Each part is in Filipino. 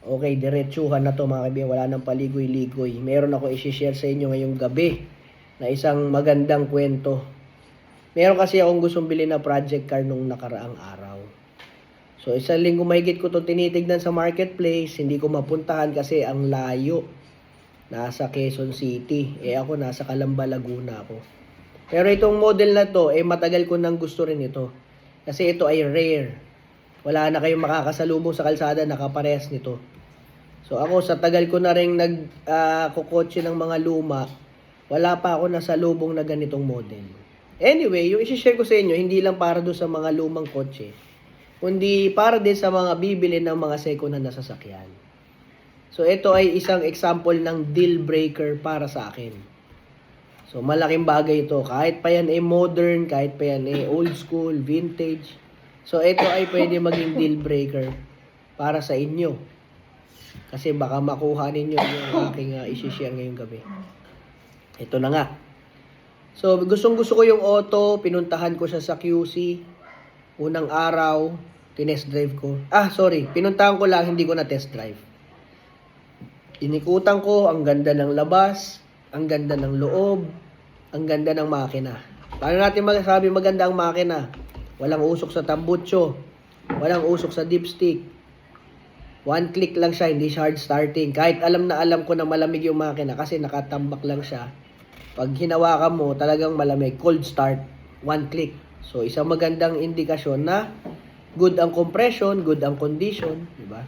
Okay, diretsuhan na to mga kaibigan. Wala nang paligoy-ligoy. Meron ako isi-share sa inyo ngayong gabi na isang magandang kwento. Meron kasi akong gustong bilhin na project car nung nakaraang araw. So, isang linggo mahigit ko to tinitignan sa marketplace. Hindi ko mapuntahan kasi ang layo. Nasa Quezon City. Eh ako nasa Calamba, Laguna ako. Pero itong model na to, eh matagal ko nang gusto rin ito. Kasi ito ay rare. Wala na kayong makakasalubong sa kalsada nakapares nito. So ako sa tagal ko na rin nag kukotse ng mga luma, wala pa ako nasa lubong na ganitong model. Anyway, yung isi-share ko sa inyo, hindi lang para do sa mga lumang kotse, kundi para din sa mga bibili ng mga second hand na sasakyan. So ito ay isang example ng deal breaker para sa akin. So malaking bagay ito. Kahit pa yan ay modern, kahit pa yan ay old school, vintage. So ito ay pwede maging deal breaker para sa inyo. Kasi baka makuha ninyo yung aking uh, isi-share ngayong gabi. Ito na nga. So gustong gusto ko yung auto, pinuntahan ko siya sa QC. Unang araw, tinest drive ko. Ah, sorry, pinuntahan ko lang, hindi ko na test drive. Inikutan ko, ang ganda ng labas, ang ganda ng loob, ang ganda ng makina. Paano natin masasabi maganda ang makina? Walang usok sa tambutso, walang usok sa dipstick. One click lang siya, hindi siya hard starting. Kahit alam na alam ko na malamig yung makina kasi nakatambak lang siya. Pag hinawakan mo, talagang malamig. Cold start, one click. So, isang magandang indikasyon na good ang compression, good ang condition, di ba?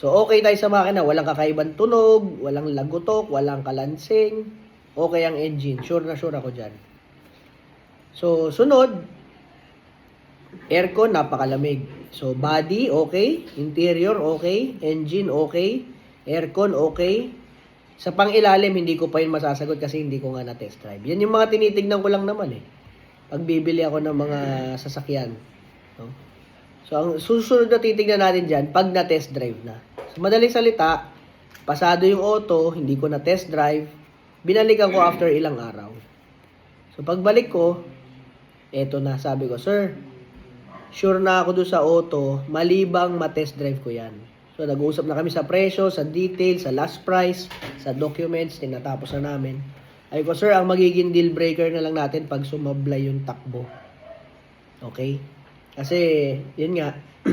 So, okay tayo sa makina. Walang kakaibang tunog, walang lagutok, walang kalansing. Okay ang engine. Sure na sure ako dyan. So, sunod, aircon, napakalamig. So, body, okay. Interior, okay. Engine, okay. Aircon, okay. Sa pang-ilalim, hindi ko pa yun masasagot kasi hindi ko nga na-test drive. Yan yung mga tinitignan ko lang naman eh. Pag bibili ako ng mga sasakyan. No? So, ang susunod na titignan natin dyan, pag na-test drive na. Sa madaling salita, pasado yung auto, hindi ko na-test drive, binalikan ko after ilang araw. So, pagbalik ko, eto na, sabi ko, Sir, sure na ako doon sa auto, malibang ma-test drive ko yan. So, nag-uusap na kami sa presyo, sa details, sa last price, sa documents, tinatapos na namin. Ay ko, sir, ang magiging deal breaker na lang natin pag sumablay yung takbo. Okay? Kasi, yun nga,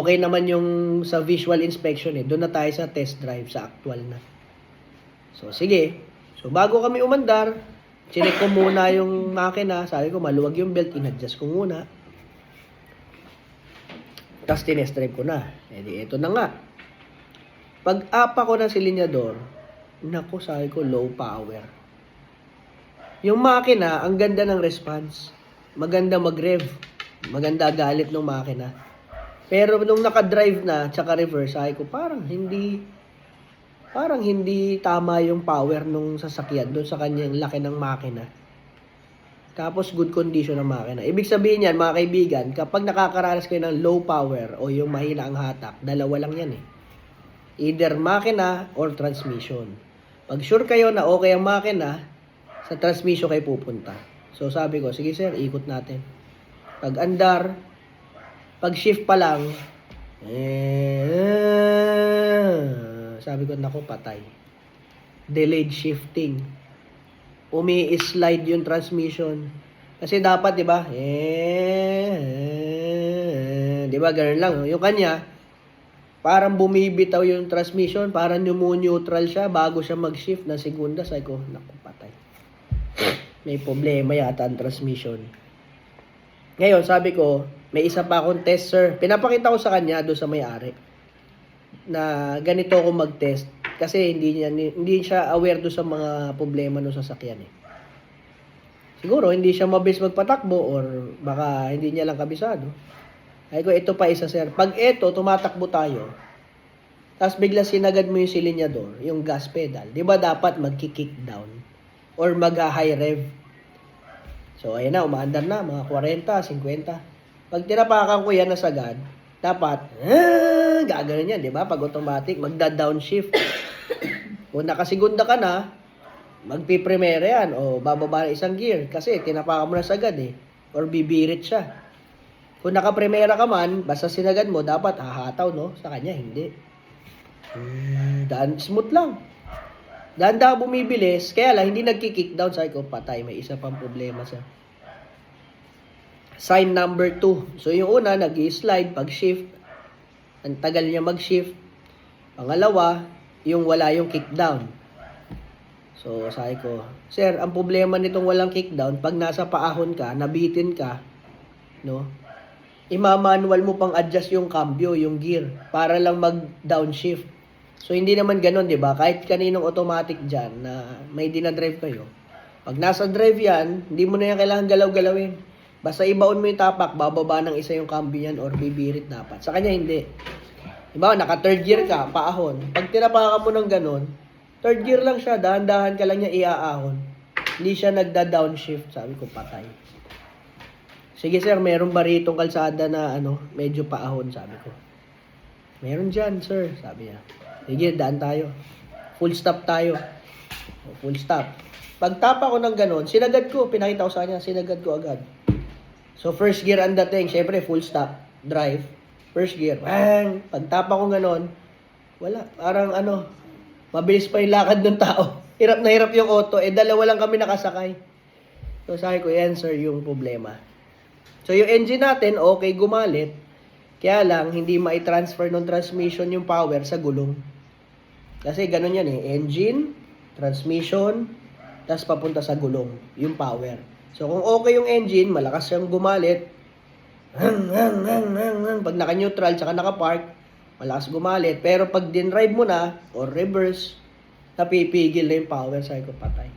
okay naman yung sa visual inspection eh. Doon na tayo sa test drive, sa actual na. So, sige. So, bago kami umandar, chinek ko muna yung makina. Sabi ko, maluwag yung belt, inadjust ko muna. Tapos tinest drive ko na. E di, ito na nga. Pag apa ko ng silinyador, naku, sabi ko, low power. Yung makina, ang ganda ng response. Maganda mag-rev. Maganda galit ng makina. Pero nung naka-drive na, tsaka reverse, sabi ko, parang hindi, parang hindi tama yung power nung sasakyan doon sa kanyang laki ng makina. Tapos good condition ng makina. Ibig sabihin yan, mga kaibigan, kapag nakakaranas kayo ng low power o yung mahina ang hatak, dalawa lang yan eh. Either makina or transmission. Pag sure kayo na okay ang makina, sa transmission kayo pupunta. So sabi ko, sige sir, ikot natin. Pag andar, pag shift pa lang, eh, sabi ko, nako, patay. Delayed shifting. Umi-slide yung transmission. Kasi dapat, di ba? Eh, di ba? Ganun lang. Yung kanya, parang bumibitaw yung transmission, parang neutral siya bago siya mag-shift na segunda. Sabi ko, naku, patay. May problema yata ang transmission. Ngayon, sabi ko, may isa pa akong tester. Pinapakita ko sa kanya doon sa may-ari na ganito ako mag-test kasi hindi niya hindi siya aware do sa mga problema ng sasakyan eh. Siguro hindi siya mabilis magpatakbo or baka hindi niya lang kabisado. Ay ko ito pa isa sir. Pag ito tumatakbo tayo, tapos bigla sinagad mo yung silinyador, yung gas pedal, 'di ba dapat magki-kick down or mag-high rev? So ayan na, umaandar na mga 40, 50. Pag tinapakan ko yan na sagad, dapat, ah, gagawin yan, di ba? Pag automatic, magda-downshift. Kung nakasigunda ka na, magpiprimera yan, o bababa na isang gear, kasi tinapakan mo na sagad eh, or bibirit siya. Kung nakapremera ka man, basta sinagad mo, dapat hahataw, no? Sa kanya, hindi. Hmm, daan, smooth lang. Daan bumibilis, kaya lang, hindi nagki-kick down. Sabi ko, patay, may isa pang problema sa Sign number 2. So, yung una, nag-slide pag shift. Ang tagal niya mag-shift. Pangalawa, yung wala yung kick down. So, sabi ko, Sir, ang problema nitong walang kick down, pag nasa paahon ka, nabitin ka, no? Ima-manual mo pang adjust yung cambio, yung gear, para lang mag-downshift. So, hindi naman ganun, di ba? Kahit kaninong automatic dyan na may dinadrive kayo, pag nasa drive yan, hindi mo na yan kailangan galaw-galawin. Basta ibaon mo yung tapak, bababa ng isa yung cambio yan or bibirit dapat. Sa kanya, hindi. Diba, naka third gear ka, paahon. Pag tinapakan mo ng ganun, third gear lang siya, dahan-dahan ka lang niya iaahon. Hindi siya nagda-downshift. Sabi ko, patay. Sige sir, meron ba ritong kalsada na ano, medyo paahon, sabi ko. Meron dyan, sir, sabi niya. Sige, daan tayo. Full stop tayo. Full stop. Pagtapa ko ng ganun, sinagad ko, pinakita ko sa kanya, sinagad ko agad. So, first gear ang dating, syempre, full stop, drive, first gear, bang! Pagtapa ko ganun, wala, parang ano, mabilis pa yung lakad ng tao. Hirap na hirap yung auto, eh dalawa lang kami nakasakay. So, sabi ko, yan sir, yung problema. So, yung engine natin, okay, gumalit. Kaya lang, hindi mai-transfer ng transmission yung power sa gulong. Kasi ganun yan eh. Engine, transmission, tapos papunta sa gulong, yung power. So, kung okay yung engine, malakas siyang gumalit, hang, hang, hang, hang, pag naka-neutral, tsaka naka-park, malakas gumalit. Pero pag din-drive mo na, or reverse, napipigil na yung power, sabi ko, patay.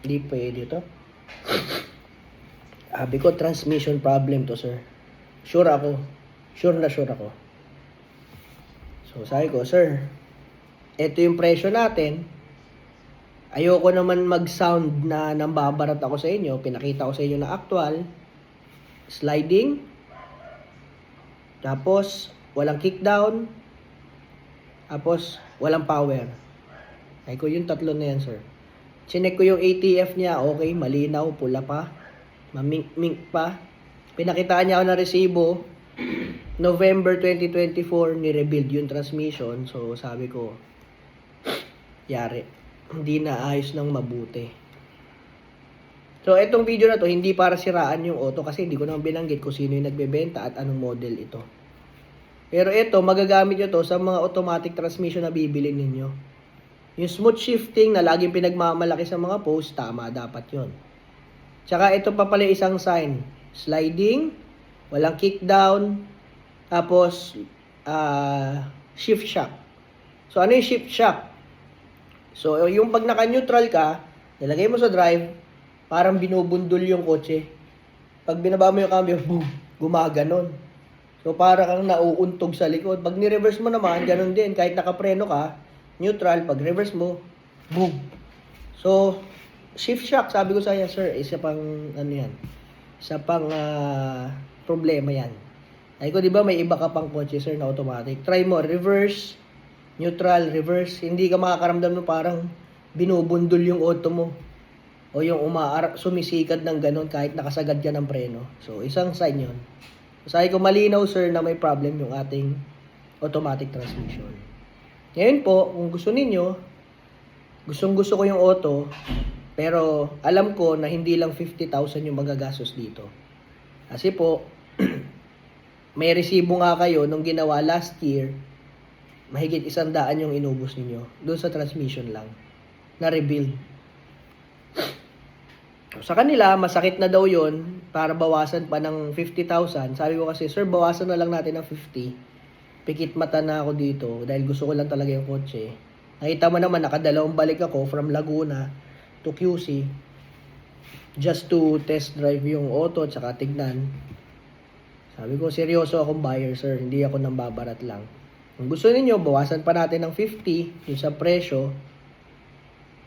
Hindi pwede to. Sabi ko, transmission problem to, sir. Sure ako. Sure na sure ako. So, sabi ko, sir, ito yung presyo natin. Ayoko naman mag-sound na nambabarat ako sa inyo. Pinakita ko sa inyo na actual. Sliding. Tapos, walang kickdown. Tapos, walang power. Ay ko yung tatlo na yan, sir. Chinek ko yung ATF niya, okay, malinaw, pula pa. Mamink-mink pa. Pinakitaan niya ako ng resibo. November 2024, ni-rebuild yung transmission. So, sabi ko, yari. Hindi na ayos ng mabuti. So, itong video na to, hindi para siraan yung auto kasi hindi ko naman binanggit kung sino yung nagbebenta at anong model ito. Pero ito, magagamit nyo to sa mga automatic transmission na bibili ninyo. Yung smooth shifting na laging pinagmamalaki sa mga post, tama dapat yon. Tsaka ito pa pala isang sign. Sliding, walang kickdown, tapos ah, shift shock. So ano yung shift shock? So yung pag naka-neutral ka, nilagay mo sa drive, parang binubundol yung kotse. Pag binaba mo yung cambio, boom, gumaganon. So para kang nauuntog sa likod. Pag ni-reverse mo naman, ganun din. Kahit nakapreno ka, neutral, pag reverse mo, boom. So, shift shock, sabi ko sa iya, sir, isa pang, ano yan, isa pang ah, problema yan. Ay ko, di ba may iba ka pang kotse, sir, na automatic. Try mo, reverse, neutral, reverse. Hindi ka makakaramdam ng parang binubundol yung auto mo. O yung umaarap, sumisikad ng ganun kahit nakasagad ka ng preno. So, isang sign yun. Sabi ko, malinaw, sir, na may problem yung ating automatic transmission. Ngayon po, kung gusto ninyo, gustong gusto ko yung auto, pero alam ko na hindi lang 50,000 yung magagastos dito. Kasi po, may resibo nga kayo nung ginawa last year, mahigit isang daan yung inubos ninyo. Doon sa transmission lang. Na rebuild. Sa kanila, masakit na daw yon para bawasan pa ng 50,000. Sabi ko kasi, sir, bawasan na lang natin ng 50. Pikit mata na ako dito dahil gusto ko lang talaga yung kotse. Nakita mo naman, nakadalawang balik ako from Laguna to QC just to test drive yung auto at saka tignan. Sabi ko, seryoso akong buyer, sir. Hindi ako nang babarat lang. Kung gusto ninyo, bawasan pa natin ng 50 yung sa presyo,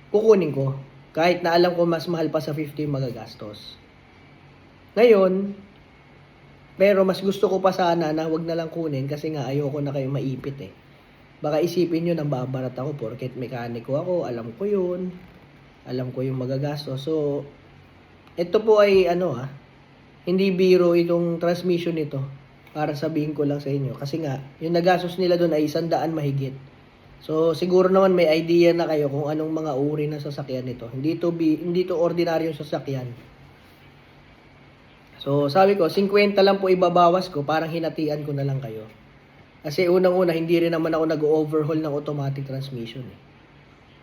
kukunin ko. Kahit na alam ko mas mahal pa sa 50 yung magagastos. Ngayon, pero mas gusto ko pa sana na wag na lang kunin kasi nga ayoko na kayo maipit eh. Baka isipin nyo nang babarat ako porket mekaniko ako, alam ko yun. Alam ko yung magagastos. So, ito po ay ano ah, Hindi biro itong transmission nito. Para sabihin ko lang sa inyo. Kasi nga, yung nagastos nila doon ay isang daan mahigit. So, siguro naman may idea na kayo kung anong mga uri ng sasakyan nito. Hindi to, bi, hindi to ordinaryong sasakyan. So, sabi ko, 50 lang po ibabawas ko, parang hinatian ko na lang kayo. Kasi unang-una, hindi rin naman ako nag-overhaul ng automatic transmission. Eh.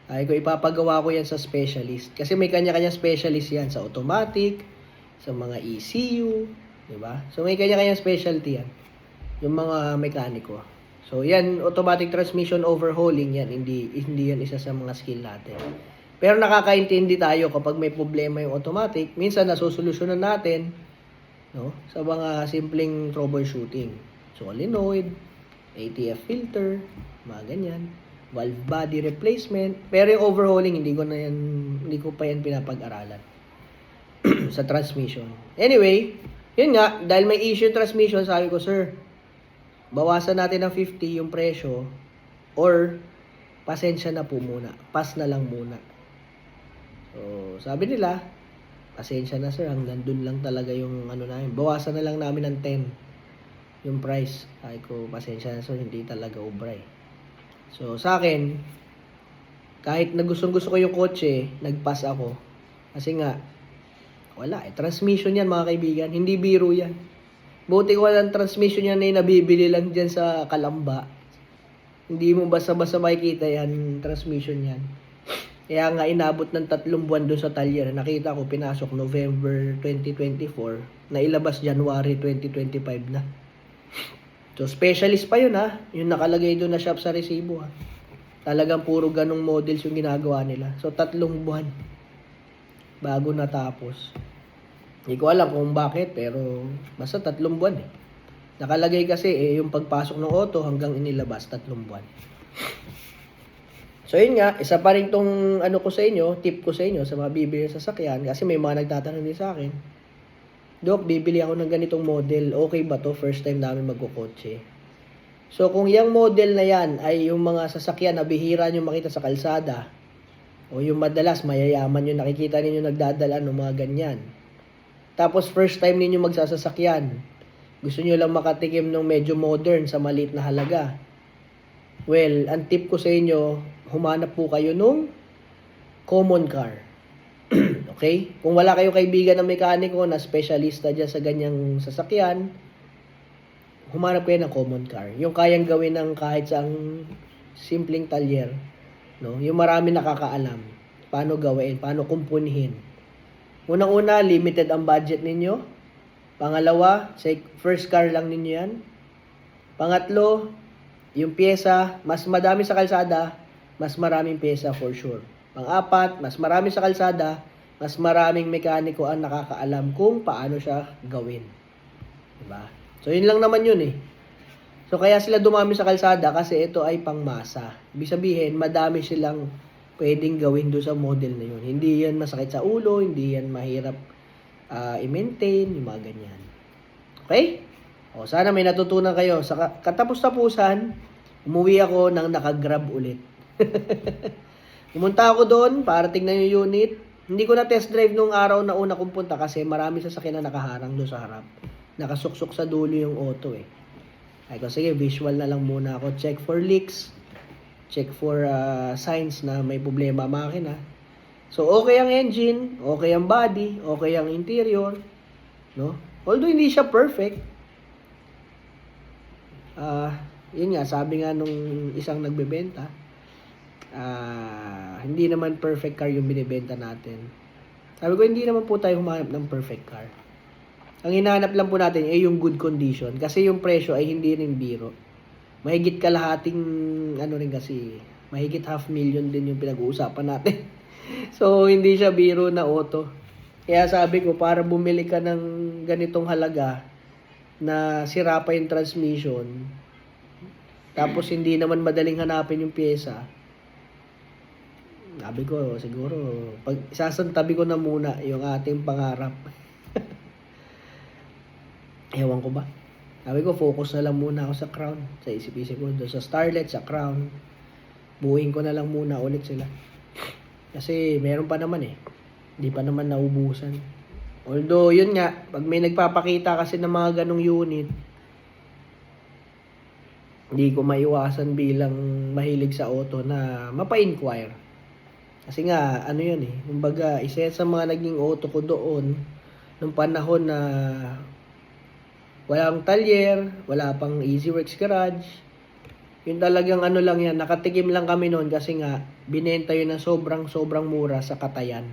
Ay ko, ipapagawa ko yan sa specialist. Kasi may kanya-kanya specialist yan sa automatic, sa mga ECU, di ba? So, may kanya-kanya specialty yan. Yung mga mekaniko. So, yan, automatic transmission overhauling yan. Hindi, hindi yan isa sa mga skill natin. Pero nakakaintindi tayo kapag may problema yung automatic. Minsan, nasusolusyonan natin no? Sa mga simpleng troubleshooting. Solenoid, ATF filter, mga ganyan. Valve body replacement. Pero yung overhauling, hindi ko na yan, hindi ko pa yan pinapag-aralan. sa transmission. Anyway, yun nga, dahil may issue transmission, sabi ko, sir, bawasan natin ng 50 yung presyo or pasensya na po muna. Pass na lang muna. So, sabi nila, pasensya na sir, hanggang dun lang talaga yung ano namin. Bawasan na lang namin ng 10 yung price. Sabi ko, pasensya na sir, hindi talaga ubra eh. So, sa akin, kahit na gustong gusto ko yung kotse, nagpass ako. Kasi nga, wala eh. Transmission yan mga kaibigan, hindi biro yan. Buti ko walang transmission yan na nabibili lang dyan sa Kalamba. Hindi mo basta-basta makikita yan, transmission yan. Kaya nga inabot ng tatlong buwan doon sa talyer. Nakita ko pinasok November 2024 na ilabas January 2025 na. So specialist pa yun ha. Yung nakalagay doon na shop sa resibo ha. Talagang puro ganong models yung ginagawa nila. So tatlong buwan bago natapos. Hindi ko alam kung bakit pero basta tatlong buwan eh. Nakalagay kasi eh yung pagpasok ng auto hanggang inilabas tatlong buwan. So yun nga, isa pa rin tong ano ko sa inyo, tip ko sa inyo sa mga bibili sa sasakyan kasi may mga nagtatanong din sa akin. Dok, bibili ako ng ganitong model. Okay ba to? First time namin magkukotse. So kung yung model na yan ay yung mga sasakyan na bihira nyo makita sa kalsada o yung madalas mayayaman yung nakikita ninyo nagdadala ng mga ganyan. Tapos first time ninyo magsasasakyan. Gusto nyo lang makatikim ng medyo modern sa maliit na halaga. Well, ang tip ko sa inyo, humanap po kayo nung common car. okay? Kung wala kayo kaibigan na mekaniko na specialista dyan sa ganyang sasakyan, humanap kayo ng common car. Yung kayang gawin ng kahit saang simpleng talyer. No? Yung marami nakakaalam. Paano gawin, paano kumpunihin. Unang-una, limited ang budget ninyo. Pangalawa, say, first car lang ninyo yan. Pangatlo, yung pyesa, mas madami sa kalsada, mas maraming pyesa for sure. Pang-apat, mas marami sa kalsada, mas maraming mekaniko ang nakakaalam kung paano siya gawin. Diba? So, yun lang naman yun eh. So, kaya sila dumami sa kalsada kasi ito ay pangmasa. Ibig sabihin, madami silang pwedeng gawin doon sa model na yun. Hindi yan masakit sa ulo, hindi yan mahirap ah, i-maintain, yung mga ganyan. Okay? O, sana may natutunan kayo. Sa ka- katapos-tapusan, umuwi ako nang nakagrab ulit. Pumunta ako doon para tingnan yung unit. Hindi ko na test drive nung araw na una kong punta kasi marami sasakyan na nakaharang doon sa harap. Nakasuksok sa dulo yung auto eh. Ay ko, sige, visual na lang muna ako. Check for leaks. Check for ah, signs na may problema makina. So, okay ang engine, okay ang body, okay ang interior. No? Although hindi siya perfect, ah, yun nga, sabi nga nung isang nagbebenta, ah, hindi naman perfect car yung binibenta natin. Sabi ko, hindi naman po tayo humanap ng perfect car. Ang hinahanap lang po natin ay yung good condition kasi yung presyo ay hindi rin biro. Mahigit kalahating ano rin kasi, mahigit half million din yung pinag-uusapan natin. so, hindi siya biro na auto. Kaya sabi ko, para bumili ka ng ganitong halaga na sira pa yung transmission, tapos hindi naman madaling hanapin yung pyesa, sabi ko, siguro, pag isasantabi ko na muna yung ating pangarap. Ewan ko ba? Sabi ko, focus na lang muna ako sa crown. Sa isip-isip ko, doon sa starlet, sa crown. Buuin ko na lang muna ulit sila. Kasi meron pa naman eh. Hindi pa naman naubusan. Although, yun nga, pag may nagpapakita kasi ng mga ganong unit, hindi ko maiwasan bilang mahilig sa auto na mapa-inquire. Kasi nga, ano yun eh, kumbaga, isa sa mga naging auto ko doon, nung panahon na walang talyer, wala pang EasyWorks Garage. Yun talagang ano lang yan, nakatikim lang kami noon kasi nga, binenta yun ng sobrang sobrang mura sa Katayan.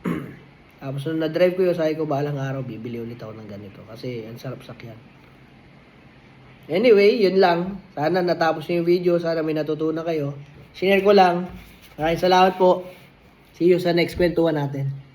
Tapos nung na-drive ko yun, sabi ko balang araw, bibili ulit ako ng ganito. Kasi ang sarap sakyan. Anyway, yun lang. Sana natapos yung video. Sana may natutunan kayo. Share ko lang. Maraming salamat po. See you sa next kwentuhan natin.